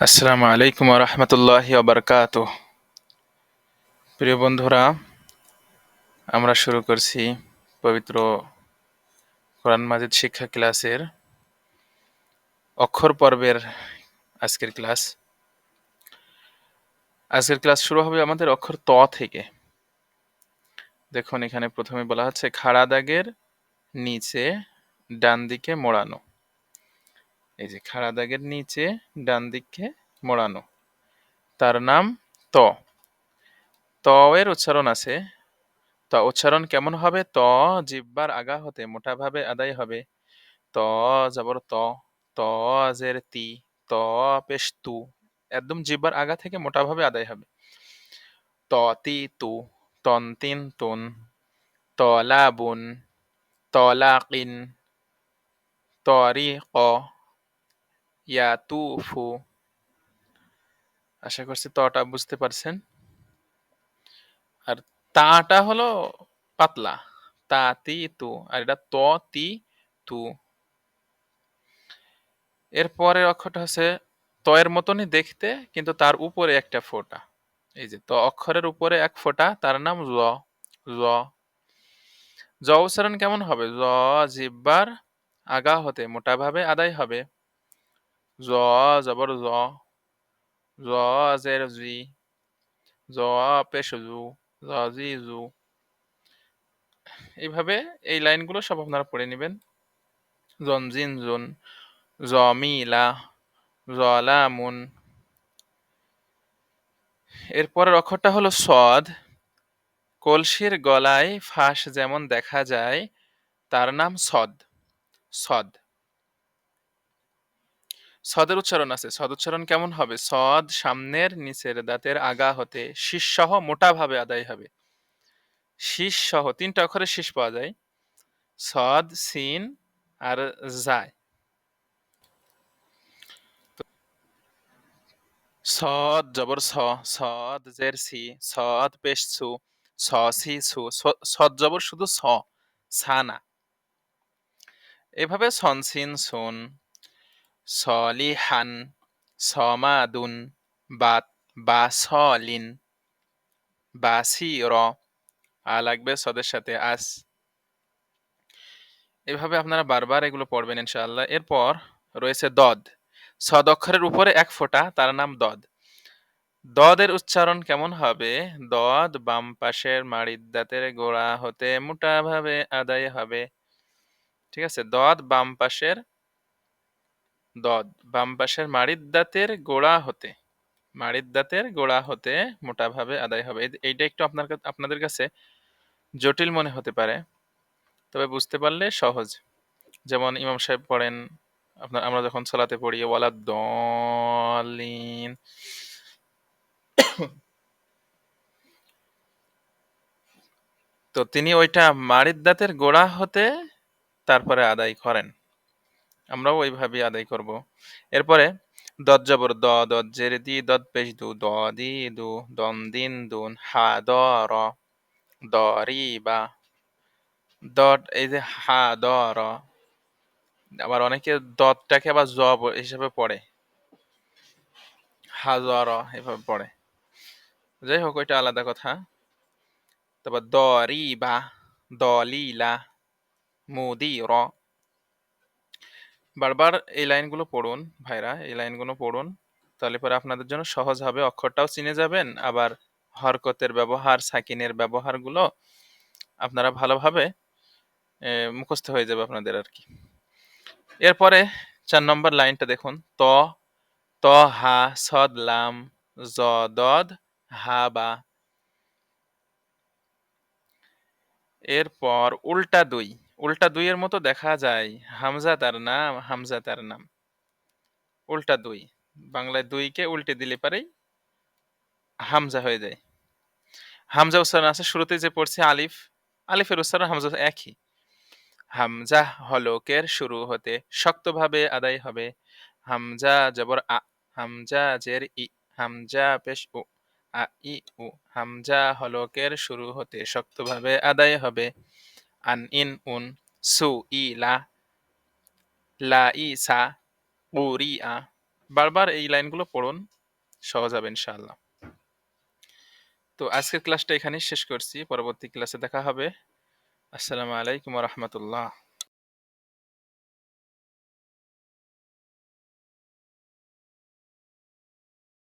আসসালামু আলাইকুম রহমতুল্লাহি ওবরকাত প্রিয় বন্ধুরা আমরা শুরু করছি পবিত্র কোরআন মাজিদ শিক্ষা ক্লাসের অক্ষর পর্বের আজকের ক্লাস। আজকের ক্লাস শুরু হবে আমাদের অক্ষর ত থেকে। দেখুন, এখানে প্রথমে বলা হচ্ছে, খাড়া দাগের নিচে ডান দিকে মোড়ানো। এই যে, খাড়া দাগের নিচে ডান দিকে মোড়ানো। তার নাম ত। ত এর উচ্চারণ আছে ত উচ্চারণ কেমন হবে? ত জিব্বার আগা হতে মোটাভাবে আদায় হবে। ত জবর ত ত জের তি, ত পেশ তু, একদম জিব্বার আগা থেকে মোটাভাবে আদায় হবে। ত তি তু, তন তিন তুন তলাবুন তলাকিন তরিক ইয়াতুফু আশা করছি তটা বুঝতে পারছেন। আর তাটা হলো পাতলা। তা, তি, তু, আর এটা ত, তি, তু। এর পরের অক্ষরটা হচ্ছে ত এর মতনই দেখতে, কিন্তু তার উপরে একটা ফোঁটা। এই যে, ত অক্ষরের উপরে এক ফোঁটা, তার নাম জ জ। জ উচ্চারণ কেমন হবে? জ, জিব্বার আগা হতে মোটাভাবে আদায় হবে। জ, জবর জ। জ, জের জি। জ পেশ জু জ জি জু এইভাবে এই লাইনগুলো সব আপনারা পড়ে নেবেন। জনজিন জুন জমিলা, জলামুন। এরপরের অক্ষরটা হলো সদ। কলসির গলায় ফাঁস যেমন দেখা যায়, তার নাম সদ। সদ। সদের উচ্চারণ আছে। সদ উচ্চারণ কেমন হবে? সদ সামনের, নিচের দাঁতের আগা হতে শীষ সহ মোটাভাবে আদায় হবে। শীষ সহ তিনটা অক্ষরে শীষ পাওয়া যায়। সদ, সিন আর যায়। সদ জবর স, সদ জের সি, সদ পেশ সু, স সি সু সদ জবর শুধু স, সা না। এভাবে সনসিন সুন সলিহান, সমাদুন, বাত বা সলিন বাসলিন, বাসির। আ লাগবে সদের সাথে আস। এভাবে আপনারা বারবার এগুলো পড়বেন ইনশাআল্লাহ। এরপর রয়েছে দদ। সদ অক্ষরের উপরে এক ফোঁটা, তার নাম দদ। দদের উচ্চারণ কেমন হবে? দদ বাম পাশের মাড়ির দাঁতের গোড়া হতে মোটাভাবে আদায় হবে। ঠিক আছে? দদ বাম পাশের দদ। বাম পাশের মাড়ির দাঁতের গোড়া হতে মাড়ির দাঁতের গোড়া হতে মোটাভাবে আদায় হবে। এইটা একটু আপনার আপনাদের কাছে জটিল মনে হতে পারে, তবে বুঝতে পারলে সহজ। যেমন ইমাম সাহেব পড়েন, আপনার, আমরা যখন সালাতে পড়ি ওয়ালা দলিন তো তিনি ওইটা মাড়ির দাঁতের গোড়া হতে তারপরে আদায় করেন। আমরাও ওইভাবে আদায় করব। এরপরে, দদ জবর দ, দদ জের দি, দদ পেশ দু, দ দি দু দন দিন দুন, হা, দ, র, দ, রি, বা, দট, এই যে হা, দ, র। আবার অনেকে দতটাকে আবার জ ব- হিসেবে পড়ে। হা, জ, র, এভাবে পড়ে। যাই হোক, ওইটা আলাদা কথা। তারপর দ, রি, বা, দ, লি, লা মুদি র। বারবার এই লাইনগুলো পড়ুন, ভাইরা, এই লাইনগুলো পড়ুন, তাহলে পরে আপনাদের জন্য সহজ হবে। অক্ষরটাও চিনে যাবেন, আবার হরকতের ব্যবহার, সাকিনের ব্যবহারগুলো আপনারা ভালোভাবে মুখস্থ হয়ে যাবে আপনাদের আর কি। এরপরে চার নম্বর লাইনটা দেখুন, ত ত, হা, সদ, লাম, জ, দদ, হা, বা। এরপর উল্টা দুই। উল্টা দুইয়ের মতো দেখা যায়। হামজা তার নাম, হামজা তার নাম। উল্টা দুই। বাংলায় দুইকে উল্টে দিলে পারেই হামজা হয়ে যায়। হামজা উচ্চারণ আছে শুরুতে যে পড়ছে আলিফ, আলিফের উচ্চারণ হামজা একই। হামজা হলকের শুরু হতে শক্তভাবে আদায় হবে। হামজা জবর আ, হামজা জের ই, হামজা পেশ উ, আ, ই, উ। হামজা হলকের শুরু হতে শক্তভাবে আদায় হবে। আন ইন উন সু ই লা লা ই সা উরি আ বারবার এই লাইনগুলো পড়ুন, সহজ হবে ইনশাআল্লাহ। তো আজকের ক্লাসটা এখানেই শেষ করছি। পরবর্তী ক্লাসে দেখা হবে। আসসালামু আলাইকুম রহমতুল্লাহ।